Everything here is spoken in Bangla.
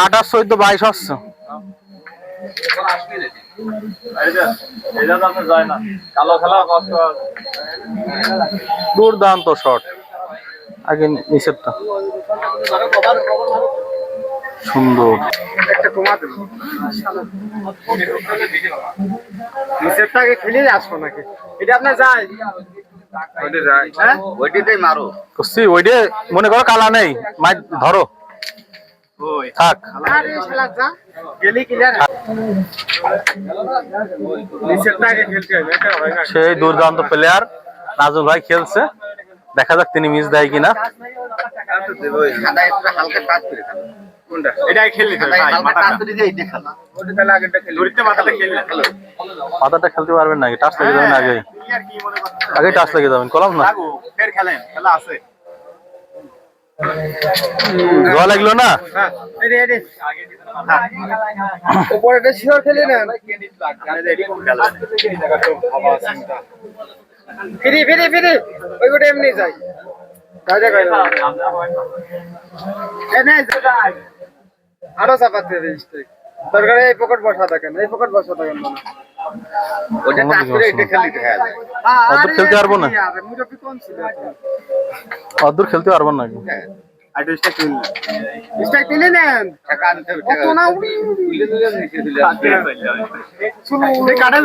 আঠাশ চোদ্দ বাইশ কষ্ট দুর্দান্ত শট আগে নিষেধটা। সুন্দর। দেবো নিচেরটাকে খেলে আসব নাকি? এটা আপনার যায়। হ্যাঁ? ওইটে মনে করো কালা নেই। মাছ ধরো। থাক। সেই দুর্দান্ত প্লেয়ার নাজুল ভাই খেলছে। দেখা যাক তিনি মিস দেয় কিনা। হালকা কোনটা? এটাই খেললি মাথাটা। খেলতে পারবেন নাকি? টাচ লেগে যাবেন আগে আগে টাচ লেগে যাবেন কলাম না। জল লাগল না? হ্যাঁ। রেডি রেডি উপরেটা শিওর খেলে নেন। ফিরি ফিরি ফিরি। ওই গোটা এমনি যাই। কাজে কাজে আরও চাপাতে রেজিস্ট্রি দরকার এই পকেট বসা থাকেন এই পকেট বসা থাকেন করে অদ্ভুত খেলতে পারব না। অদূর খেলতে কাটে